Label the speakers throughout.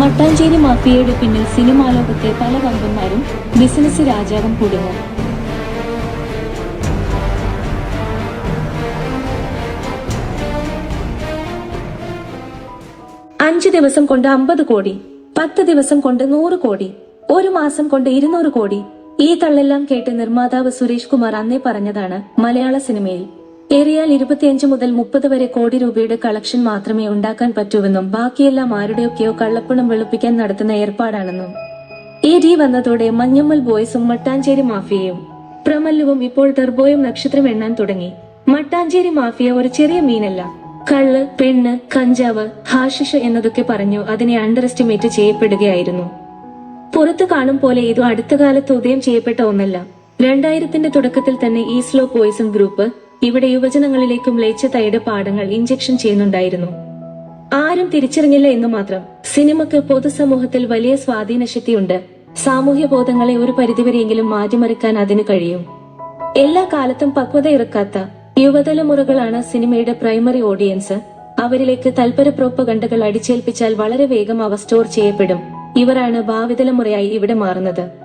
Speaker 1: മട്ടാഞ്ചേരി മാഫിയയുടെ പിന്നിൽ സിനിമാ ലോകത്തെ പല വമ്പന്മാരും ബിസിനസ് രാജാവും കുടുങ്ങും അഞ്ച് ദിവസം കൊണ്ട് അമ്പത് കോടി പത്ത് ദിവസം കൊണ്ട് നൂറ് കോടി ഒരു മാസം കൊണ്ട് ഇരുന്നൂറ് കോടി. ഈ തള്ളെല്ലാം കേട്ട് നിർമ്മാതാവ് സുരേഷ് കുമാർ അന്നേ പറഞ്ഞതാണ് മലയാള സിനിമയിൽ. ഏറിയാൽ ഇരുപത്തിയഞ്ച് മുതൽ മുപ്പത് വരെ കോടി രൂപയുടെ കളക്ഷൻ മാത്രമേ ഉണ്ടാക്കാൻ പറ്റൂവെന്നും ബാക്കിയെല്ലാം ആരുടെയൊക്കെയോ കള്ളപ്പണം വെളുപ്പിക്കാൻ നടത്തുന്ന ഏർപ്പാടാണെന്നും. എ ഡി വന്നതോടെ മഞ്ഞമ്മൽ ബോയ്സും മട്ടാഞ്ചേരി മാഫിയയും പ്രമല്ലുവും ഇപ്പോൾ ടെർബോയും നക്ഷത്രം എണ്ണാൻ തുടങ്ങി. മട്ടാഞ്ചേരി മാഫിയ ഒരു ചെറിയ മീനല്ല. കള്ള് പെണ്ണ് കഞ്ചാവ് ഹാഷിഷ് എന്നതൊക്കെ പറഞ്ഞു അതിനെ അണ്ടർ എസ്റ്റിമേറ്റ് ചെയ്യപ്പെടുകയായിരുന്നു. പുറത്തു കാണും പോലെ ഇത് അടുത്ത കാലത്ത് ഉദയം ചെയ്യപ്പെട്ട ഒന്നല്ല. രണ്ടായിരത്തിന്റെ തുടക്കത്തിൽ തന്നെ ഈ സ്ലോ പോയിസൺ ഗ്രൂപ്പ് ഇവിടെ യുവജനങ്ങളിലേക്കും ലയിച്ചതയുടെ പാഠങ്ങൾ ഇഞ്ചക്ഷൻ ചെയ്യുന്നുണ്ടായിരുന്നു. ആരും തിരിച്ചറിഞ്ഞില്ല എന്ന് മാത്രം. സിനിമക്ക് പൊതുസമൂഹത്തിൽ വലിയ സ്വാധീനശക്തിയുണ്ട് സാമൂഹ്യ ബോധങ്ങളെ ഒരു പരിധിവരെയെങ്കിലും മാറ്റിമറിക്കാൻ അതിന് കഴിയും. എല്ലാ കാലത്തും പക്വത ഇറക്കാത്ത യുവതലമുറകളാണ് സിനിമയുടെ പ്രൈമറി ഓഡിയൻസ്. അവരിലേക്ക് തൽപര പ്രോപ്പകണ്ടകൾ അടിച്ചേൽപ്പിച്ചാൽ വളരെ വേഗം അവ സ്റ്റോർ ചെയ്യപ്പെടും. ഇവരാണ് ഭാവിതലമുറയായി ഇവിടെ മാറുന്നത്.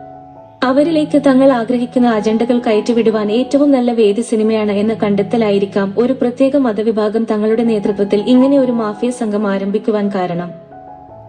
Speaker 1: അവരിലേക്ക് തങ്ങൾ ആഗ്രഹിക്കുന്ന അജണ്ടകൾ കയറ്റിവിടുവാൻ ഏറ്റവും നല്ല വേദി സിനിമയാണ് എന്ന കണ്ടെത്തലായിരിക്കാം ഒരു പ്രത്യേക മതവിഭാഗം തങ്ങളുടെ നേതൃത്വത്തിൽ ഇങ്ങനെ ഒരു മാഫിയ സംഘം ആരംഭിക്കുവാൻ കാരണം.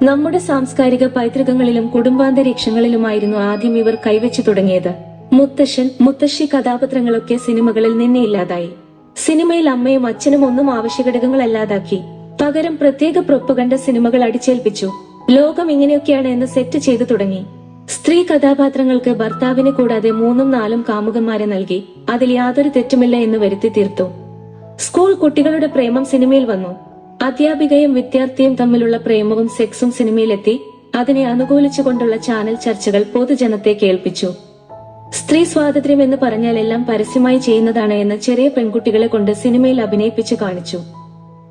Speaker 1: നമ്മുടെ സാംസ്കാരിക പൈതൃകങ്ങളിലും കുടുംബാന്തരീക്ഷങ്ങളിലുമായിരുന്നു ആദ്യം ഇവർ കൈവച്ചു തുടങ്ങിയത്. മുത്തശ്ശൻ മുത്തശ്ശി കഥാപാത്രങ്ങളൊക്കെ സിനിമകളിൽ നിന്നെ ഇല്ലാതായി. സിനിമയിൽ അമ്മയും അച്ഛനും ഒന്നും ആവശ്യഘടകങ്ങളല്ലാതാക്കി. പകരം പ്രത്യേക പ്രൊപ്പകണ്ട സിനിമകൾ അടിച്ചേൽപ്പിച്ചു. ലോകം ഇങ്ങനെയൊക്കെയാണ് എന്ന് സെറ്റ് ചെയ്തു തുടങ്ങി. സ്ത്രീ കഥാപാത്രങ്ങൾക്ക് ഭർത്താവിനെ കൂടാതെ മൂന്നും നാലും കാമുകന്മാരെ നൽകി അതിൽ യാതൊരു തെറ്റുമില്ല എന്ന് വരുത്തി തീർത്തു. സ്കൂൾ കുട്ടികളുടെ പ്രേമം സിനിമയിൽ വന്നു. അധ്യാപികയും വിദ്യാർത്ഥിയും തമ്മിലുള്ള പ്രേമവും സെക്സും സിനിമയിലെത്തി അതിനെ അനുകൂലിച്ചുകൊണ്ടുള്ള ചാനൽ ചർച്ചകൾ പൊതുജനത്തെ കേൾപ്പിച്ചു. സ്ത്രീ സ്വാതന്ത്ര്യം എന്ന് പറഞ്ഞാൽ എല്ലാം പരസ്യമായി ചെയ്യുന്നതാണ് എന്ന് ചെറിയ പെൺകുട്ടികളെ കൊണ്ട് സിനിമയിൽ അഭിനയിപ്പിച്ചു കാണിച്ചു.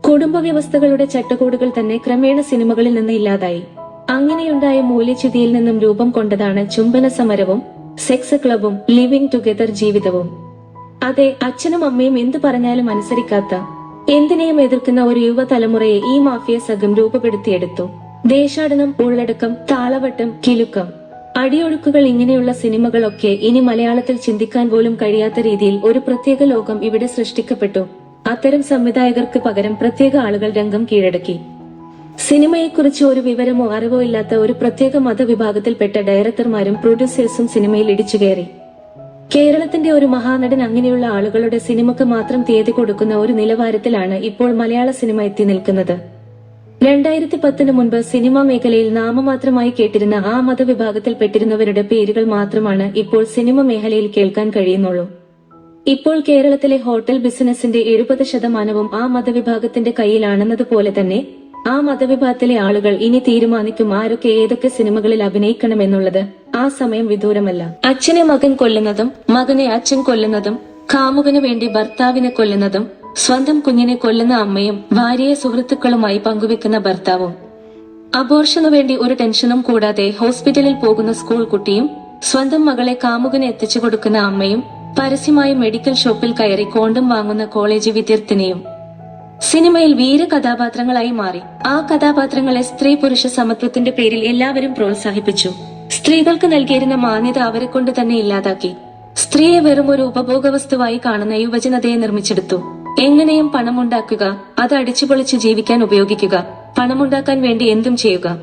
Speaker 1: കുടുംബ വ്യവസ്ഥകളുടെ ചട്ടക്കൂടുകൾ തന്നെ ക്രമേണ സിനിമകളിൽ നിന്ന് ഇല്ലാതായി. അങ്ങനെയുണ്ടായ മൂല്യച്യുതിയിൽ നിന്നും രൂപം കൊണ്ടതാണ് ചുംബന സമരവും സെക്സ് ക്ലബും ലിവിംഗ് ടുഗദർ ജീവിതവും. അതെ അച്ഛനും അമ്മയും എന്തു പറഞ്ഞാലും അനുസരിക്കാത്ത എന്തിനേയും എതിർക്കുന്ന ഒരു യുവതലമുറയെ ഈ മാഫിയ സംഘം രൂപപ്പെടുത്തിയെടുത്തു. ദേശാടനം ഉള്ളടക്കം താളവട്ടം കിലുക്കം. അടിയൊഴുക്കുകൾ ഇങ്ങനെയുള്ള സിനിമകളൊക്കെ ഇനി മലയാളത്തിൽ ചിന്തിക്കാൻ പോലും കഴിയാത്ത രീതിയിൽ ഒരു പ്രത്യേക ലോകം ഇവിടെ സൃഷ്ടിക്കപ്പെട്ടു. അത്തരം സംവിധായകർക്ക് പകരം പ്രത്യേക ആളുകൾ രംഗം കീഴടക്കി. സിനിമയെക്കുറിച്ച് ഒരു വിവരമോ അറിവോ ഇല്ലാത്ത ഒരു പ്രത്യേക മതവിഭാഗത്തിൽപ്പെട്ട ഡയറക്ടർമാരും പ്രൊഡ്യൂസേഴ്സും സിനിമയിൽ ഇടിച്ചു കയറി. കേരളത്തിന്റെ ഒരു മഹാനടൻ അങ്ങനെയുള്ള ആളുകളുടെ സിനിമക്ക് മാത്രം തീയതി കൊടുക്കുന്ന ഒരു നിലവാരത്തിലാണ് ഇപ്പോൾ മലയാള സിനിമ എത്തി നിൽക്കുന്നത്. രണ്ടായിരത്തി പത്തിന് മുൻപ് സിനിമാ മേഖലയിൽ നാമമാത്രമായി കേട്ടിരുന്ന ആ മതവിഭാഗത്തിൽപ്പെട്ടിരുന്നവരുടെ പേരുകൾ മാത്രമാണ് ഇപ്പോൾ സിനിമ മേഖലയിൽ കേൾക്കാൻ കഴിയുന്നുള്ളൂ. ഇപ്പോൾ കേരളത്തിലെ ഹോട്ടൽ ബിസിനസിന്റെ എഴുപത് ശതമാനവും ആ മതവിഭാഗത്തിന്റെ കയ്യിലാണെന്നതുപോലെ തന്നെ ആ മതവിഭാഗത്തിലെ ആളുകൾ ഇനി തീരുമാനിക്കും ആരൊക്കെ ഏതൊക്കെ സിനിമകളിൽ അഭിനയിക്കണം എന്നുള്ളത് ആ സമയം വിദൂരമല്ല. അച്ഛനെ മകൻ കൊല്ലുന്നതും മകനെ അച്ഛൻ കൊല്ലുന്നതും കാമുകന് വേണ്ടി ഭർത്താവിനെ കൊല്ലുന്നതും സ്വന്തം കുഞ്ഞിനെ കൊല്ലുന്ന അമ്മയും ഭാര്യയെ സുഹൃത്തുക്കളുമായി പങ്കുവെക്കുന്ന ഭർത്താവും. അബോർഷനു വേണ്ടി ഒരു ടെൻഷനും കൂടാതെ ഹോസ്പിറ്റലിൽ പോകുന്ന സ്കൂൾ കുട്ടിയും സ്വന്തം മകളെ കാമുകന് എത്തിച്ചു കൊടുക്കുന്ന അമ്മയും പരസ്യമായി മെഡിക്കൽ ഷോപ്പിൽ കയറി കോണ്ടും വാങ്ങുന്ന കോളേജ് വിദ്യാർത്ഥിനിയും. സിനിമയിൽ വീര കഥാപാത്രങ്ങളായി മാറി. ആ കഥാപാത്രങ്ങളെ സ്ത്രീ പുരുഷ സമത്വത്തിന്റെ പേരിൽ എല്ലാവരും പ്രോത്സാഹിപ്പിച്ചു. സ്ത്രീകൾക്ക് നൽകിയിരുന്ന മാന്യത അവരെ കൊണ്ട് തന്നെ ഇല്ലാതാക്കി. സ്ത്രീയെ വെറും ഒരു ഉപഭോഗ വസ്തുവായി കാണുന്ന യുവജനതയെ നിർമ്മിച്ചെടുത്തു. എങ്ങനെയും പണമുണ്ടാക്കുക അത് അടിച്ചുപൊളിച്ച് ജീവിക്കാൻ ഉപയോഗിക്കുക പണമുണ്ടാക്കാൻ വേണ്ടി എന്തും ചെയ്യുക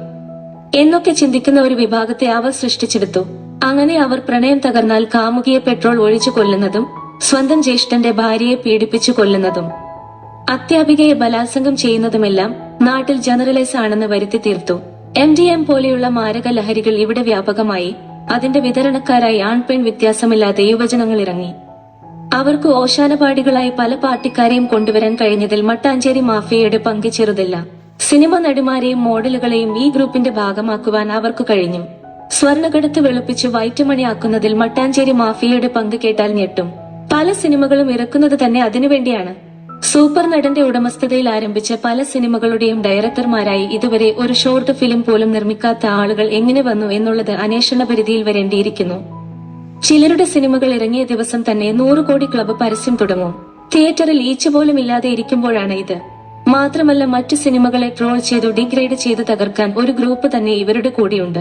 Speaker 1: എന്നൊക്കെ ചിന്തിക്കുന്ന ഒരു വിഭാഗത്തെ അവർ സൃഷ്ടിച്ചെടുത്തു. അങ്ങനെ അവർ പ്രണയം തകർന്നാൽ കാമുകിയെ പെട്രോൾ ഒഴിച്ചു കൊല്ലുന്നതും സ്വന്തം ജ്യേഷ്ഠന്റെ ഭാര്യയെ പീഡിപ്പിച്ചു കൊല്ലുന്നതും. അധ്യാപികയെ ബലാത്സംഗം ചെയ്യുന്നതുമെല്ലാം നാട്ടിൽ ജനറലൈസ് ആണെന്ന് വരുത്തി തീർത്തു. എം ഡി എം പോലെയുള്ള മാരക ലഹരികൾ ഇവിടെ വ്യാപകമായി അതിന്റെ വിതരണക്കാരായി ആൺപെൺ വ്യത്യാസമില്ലാതെ യുവജനങ്ങൾ ഇറങ്ങി. അവർക്ക് ഓശാനപാടികളായി പല പാർട്ടിക്കാരെയും കൊണ്ടുവരാൻ കഴിഞ്ഞതിൽ മട്ടാഞ്ചേരി മാഫിയയുടെ പങ്ക് ചെറുതല്ല. സിനിമ നടിമാരെയും മോഡലുകളെയും ഈ ഗ്രൂപ്പിന്റെ ഭാഗമാക്കുവാൻ അവർക്ക് കഴിഞ്ഞു. സ്വർണകടത്ത് വെളുപ്പിച്ച് വൈറ്റുമണിയാക്കുന്നതിൽ മട്ടാഞ്ചേരി മാഫിയയുടെ പങ്ക് കേട്ടാൽ ഞെട്ടും. പല സിനിമകളും ഇറക്കുന്നത് തന്നെ അതിനുവേണ്ടിയാണ്. സൂപ്പർ നടന്റെ ഉടമസ്ഥതയിൽ ആരംഭിച്ച പല സിനിമകളുടെയും ഡയറക്ടർമാരായി ഇതുവരെ ഒരു ഷോർട്ട് ഫിലിം പോലും നിർമ്മിക്കാത്ത ആളുകൾ എങ്ങനെ വന്നു എന്നുള്ളത് അന്വേഷണ പരിധിയിൽ വരേണ്ടിയിരിക്കുന്നു. ചിലരുടെ സിനിമകൾ ഇറങ്ങിയ ദിവസം തന്നെ നൂറ് കോടി ക്ലബ് പരസ്യം തുടങ്ങും. തിയേറ്ററിൽ ഈച്ച പോലും ഇല്ലാതെ ഇരിക്കുമ്പോഴാണ് ഇത്. മാത്രമല്ല മറ്റു സിനിമകളെ ട്രോൾ ചെയ്തു ഡിഗ്രേഡ് ചെയ്തു തകർക്കാൻ ഒരു ഗ്രൂപ്പ് തന്നെ ഇവരുടെ കൂടെയുണ്ട്.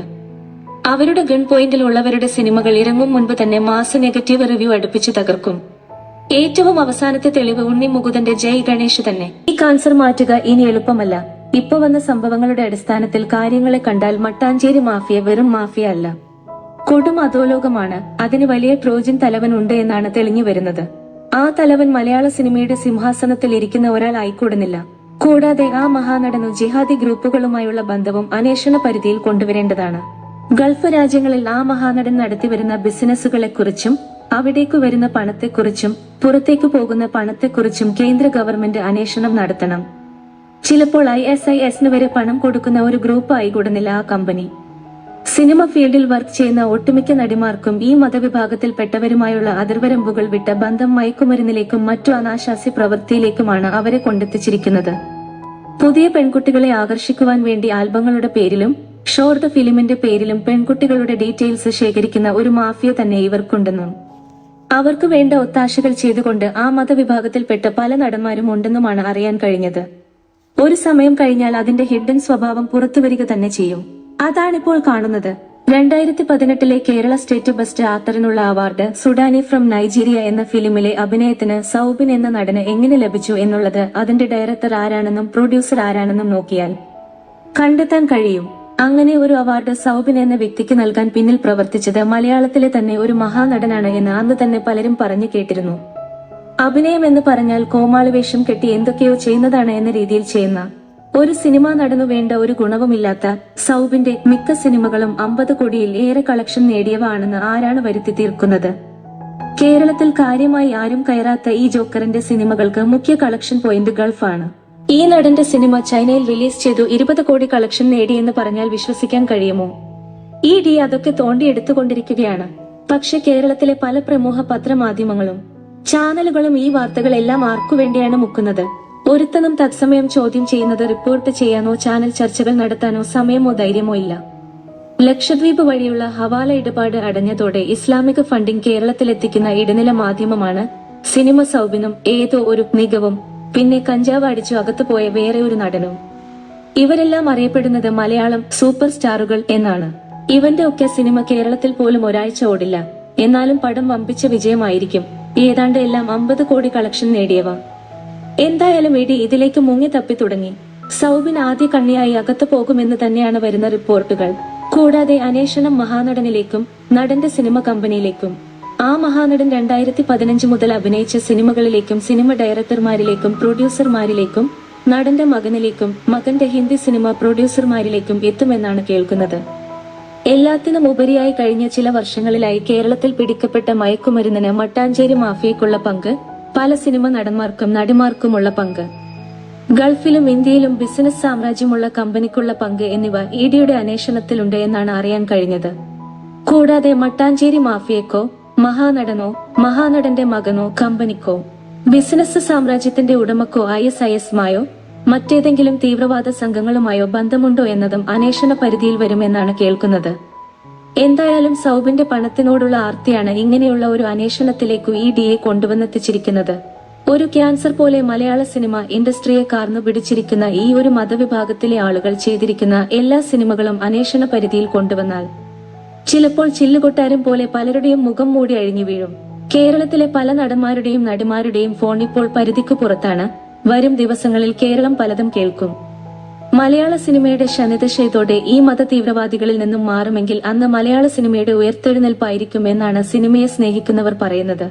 Speaker 1: അവരുടെ ഗൺ പോയിന്റിലുള്ളവരുടെ സിനിമകൾ ഇറങ്ങും മുൻപ് തന്നെ മാസ നെഗറ്റീവ് റിവ്യൂ അടുപ്പിച്ചു തകർക്കും. ഏറ്റവും അവസാനത്തെ തെളിവ് ഉണ്ണി മുകുന്ദന്റെ ജയ് ഗണേഷ് തന്നെ. ഈ കാൻസർ മാറ്റുക ഇനി എളുപ്പമല്ല. ഇപ്പൊ വന്ന സംഭവങ്ങളുടെ അടിസ്ഥാനത്തിൽ കാര്യങ്ങളെ കണ്ടാൽ മട്ടാഞ്ചേരി മാഫിയ വെറും മാഫിയ അല്ല. കൊടും അധോലോകമാണ്. അതിന് വലിയ ട്രോജൻ തലവൻ ഉണ്ട് എന്നാണ് തെളിഞ്ഞു വരുന്നത്. ആ തലവൻ മലയാള സിനിമയുടെ സിംഹാസനത്തിൽ ഇരിക്കുന്ന ഒരാൾ ആയിക്കൂടുന്നില്ല. കൂടാതെ ആ മഹാനടനു ജിഹാദി ഗ്രൂപ്പുകളുമായുള്ള ബന്ധവും അന്വേഷണ പരിധിയിൽ കൊണ്ടുവരേണ്ടതാണ്. ഗൾഫ് രാജ്യങ്ങളിൽ ആ മഹാനടൻ നടത്തിവരുന്ന ബിസിനസ്സുകളെക്കുറിച്ചും അവിടേക്കു വരുന്ന പണത്തെക്കുറിച്ചും പുറത്തേക്കു പോകുന്ന പണത്തെക്കുറിച്ചും കേന്ദ്ര ഗവൺമെന്റ് അന്വേഷണം നടത്തണം. ചിലപ്പോൾ ഐ എസ് ഐ എസിന് വരെ പണം കൊടുക്കുന്ന ഒരു ഗ്രൂപ്പ് ആയിക്കൂടുന്നില്ല ആ കമ്പനി. സിനിമ ഫീൽഡിൽ വർക്ക് ചെയ്യുന്ന ഒട്ടുമിക്ക നടിമാർക്കും ഈ മതവിഭാഗത്തിൽപ്പെട്ടവരുമായുള്ള അതിർവരമ്പുകൾ വിട്ട ബന്ധം മയക്കുമരുന്നിലേക്കും മറ്റു അനാശാസ്യ പ്രവൃത്തിയിലേക്കുമാണ് അവരെ കൊണ്ടെത്തിച്ചിരിക്കുന്നത്. പുതിയ പെൺകുട്ടികളെ ആകർഷിക്കുവാൻ വേണ്ടി ആൽബങ്ങളുടെ പേരിലും ഷോർട്ട് ഫിലിമിന്റെ പേരിലും പെൺകുട്ടികളുടെ ഡീറ്റെയിൽസ് ശേഖരിക്കുന്ന ഒരു മാഫിയ തന്നെ ഇവർക്കുണ്ടെന്നും അവർക്ക് വേണ്ട ഒത്താശകൾ ചെയ്തുകൊണ്ട് ആ മതവിഭാഗത്തിൽപ്പെട്ട പല നടന്മാരും ഉണ്ടെന്നുമാണ് അറിയാൻ കഴിഞ്ഞത്. ഒരു സമയം കഴിഞ്ഞാൽ അതിന്റെ ഹിഡൻ സ്വഭാവം പുറത്തുവരിക തന്നെ ചെയ്യും. അതാണിപ്പോൾ കാണുന്നത്. രണ്ടായിരത്തി പതിനെട്ടിലെ കേരള സ്റ്റേറ്റ് ബെസ്റ്റ് ആക്ടറിനുള്ള അവാർഡ് സുഡാനി ഫ്രം നൈജീരിയ എന്ന ഫിലിമിലെ അഭിനയത്തിന് സൗബിൻ എന്ന നടന് എങ്ങനെ ലഭിച്ചു എന്നുള്ളത് അതിന്റെ ഡയറക്ടർ ആരാണെന്നും പ്രൊഡ്യൂസർ ആരാണെന്നും നോക്കിയാൽ കണ്ടെത്താൻ കഴിയും. അങ്ങനെ ഒരു അവാർഡ് സൗബിൻ എന്ന വ്യക്തിക്ക് നൽകാൻ പിന്നിൽ പ്രവർത്തിച്ചത് മലയാളത്തിലെ തന്നെ ഒരു മഹാനടനാണ് എന്ന് അന്ന് തന്നെ പലരും പറഞ്ഞു കേട്ടിരുന്നു. അഭിനയം എന്ന് പറഞ്ഞാൽ കോമാളി വേഷം കെട്ടി എന്തൊക്കെയോ ചെയ്യുന്നതാണ് എന്ന രീതിയിൽ ചെയ്യുന്ന ഒരു സിനിമ നടന്നു വേണ്ട ഒരു ഗുണവുമില്ലാത്ത സൗബിന്റെ മിക്ക സിനിമകളും അമ്പത് കോടിയിൽ ഏറെ കളക്ഷൻ നേടിയവ ആണെന്ന് ആരാണ് വരുത്തി തീർക്കുന്നത്? കേരളത്തിൽ കാര്യമായി ആരും കയറാത്ത ഈ ജോക്കറിന്റെ സിനിമകൾക്ക് മുഖ്യ കളക്ഷൻ പോയിന്റ് ഗൾഫാണ്. ഈ നടന്റെ സിനിമ ചൈനയിൽ റിലീസ് ചെയ്തു ഇരുപത് കോടി കളക്ഷൻ നേടിയെന്ന് പറഞ്ഞാൽ വിശ്വസിക്കാൻ കഴിയുമോ? ഈ ഡി അതൊക്കെ തോണ്ടിയെടുത്തുകൊണ്ടിരിക്കുകയാണ് പക്ഷെ കേരളത്തിലെ പല പ്രമുഖ പത്രമാധ്യമങ്ങളും ചാനലുകളും ഈ വാർത്തകളെല്ലാം ആർക്കു വേണ്ടിയാണ് മുക്കുന്നത്? ഒരുത്തനും തത്സമയം ചോദ്യം ചെയ്യുന്നത് റിപ്പോർട്ട് ചെയ്യാനോ ചാനൽ ചർച്ചകൾ നടത്താനോ സമയമോ ധൈര്യമോ ഇല്ല. ലക്ഷദ്വീപ് വഴിയുള്ള ഹവാല ഇടപാട് അടഞ്ഞതോടെ ഇസ്ലാമിക ഫണ്ടിംഗ് കേരളത്തിലെത്തിക്കുന്ന ഇടനില മാധ്യമമാണ് സിനിമ സൗബിനും ഏതോ ഒരു മികവും പിന്നെ കഞ്ചാവ് അടിച്ചു അകത്തു പോയ വേറെ ഒരു നടനും. ഇവരെല്ലാം അറിയപ്പെടുന്നത് മലയാളം സൂപ്പർ സ്റ്റാറുകൾ എന്നാണ്. ഇവന്റെ ഒക്കെ സിനിമ കേരളത്തിൽ പോലും ഒരാഴ്ച ഓടില്ല. എന്നാലും പടം വമ്പിച്ച വിജയമായിരിക്കും. ഏതാണ്ട് എല്ലാം അമ്പത് കോടി കളക്ഷൻ നേടിയവ. എന്തായാലും ഇടി ഇതിലേക്ക് മുങ്ങി തപ്പി തുടങ്ങി. സൗബിൻ ആദ്യ കണ്ണിയായി അകത്തു പോകുമെന്ന് തന്നെയാണ് വരുന്ന റിപ്പോർട്ടുകൾ. കൂടാതെ അന്വേഷണം മഹാനടനിലേക്കും നടന്റെ സിനിമ കമ്പനിയിലേക്കും. ആ മഹാനടൻ രണ്ടായിരത്തി പതിനഞ്ച് മുതൽ അഭിനയിച്ച സിനിമകളിലേക്കും സിനിമ ഡയറക്ടർമാരിലേക്കും പ്രൊഡ്യൂസർമാരിലേക്കും നടന്റെ മകനിലേക്കും മകന്റെ ഹിന്ദി സിനിമ പ്രൊഡ്യൂസർമാരിലേക്കും എത്തുമെന്നാണ് കേൾക്കുന്നത്. എല്ലാത്തിനും ഉപരിയായി കഴിഞ്ഞ ചില വർഷങ്ങളിലായി കേരളത്തിൽ പിടിക്കപ്പെട്ട മയക്കുമരുന്നിന് മട്ടാഞ്ചേരി മാഫിയക്കുള്ള പങ്ക് പല സിനിമ നടന്മാർക്കും നടിമാർക്കുമുള്ള പങ്ക്. ഗൾഫിലും ഇന്ത്യയിലും ബിസിനസ് സാമ്രാജ്യമുള്ള കമ്പനിക്കുള്ള പങ്ക് എന്നിവ ഇഡിയുടെ അന്വേഷണത്തിലുണ്ട് എന്നാണ് അറിയാൻ കഴിഞ്ഞത്. കൂടാതെ മട്ടാഞ്ചേരി മാഫിയക്കോ മഹാനടനോ മഹാനടന്റെ മകനോ കമ്പനിക്കോ ബിസിനസ് സാമ്രാജ്യത്തിന്റെ ഉടമക്കോ ഐ എസ് ഐ എസുമായോ മറ്റേതെങ്കിലും തീവ്രവാദ സംഘങ്ങളുമായോ ബന്ധമുണ്ടോ എന്നതും അന്വേഷണ പരിധിയിൽ വരുമെന്നാണ് കേൾക്കുന്നത്. എന്തായാലും സൗബിന്റെ പണത്തിനോടുള്ള ആർത്തിയാണ് ഇങ്ങനെയുള്ള ഒരു അന്വേഷണത്തിലേക്കു ഈ ഡിയെ കൊണ്ടുവന്നെത്തിച്ചിരിക്കുന്നത്. ഒരു ക്യാൻസർ പോലെ മലയാള സിനിമ ഇൻഡസ്ട്രിയെ കാർന്നു പിടിച്ചിരിക്കുന്ന ഈ ഒരു മതവിഭാഗത്തിലെ ആളുകൾ ചെയ്തിരിക്കുന്ന എല്ലാ സിനിമകളും അന്വേഷണ പരിധിയിൽ കൊണ്ടുവന്നാൽ ചിലപ്പോൾ ചില്ലുകൊട്ടാരം പോലെ പലരുടെയും മുഖം മൂടി അഴിഞ്ഞു വീഴും. കേരളത്തിലെ പല നടന്മാരുടെയും നടിമാരുടെയും ഫോൺ ഇപ്പോൾ പരിധിക്ക് പുറത്താണ്. വരും ദിവസങ്ങളിൽ കേരളം പലതും കേൾക്കും. മലയാള സിനിമയുടെ ശനിദശയത്തോടെ ഈ മത തീവ്രവാദികളിൽ നിന്നും മാറുമെങ്കിൽ അന്ന് മലയാള സിനിമയുടെ ഉയർത്തെഴുന്നേൽപ്പായിരിക്കും എന്നാണ് സിനിമയെ സ്നേഹിക്കുന്നവർ പറയുന്നത്.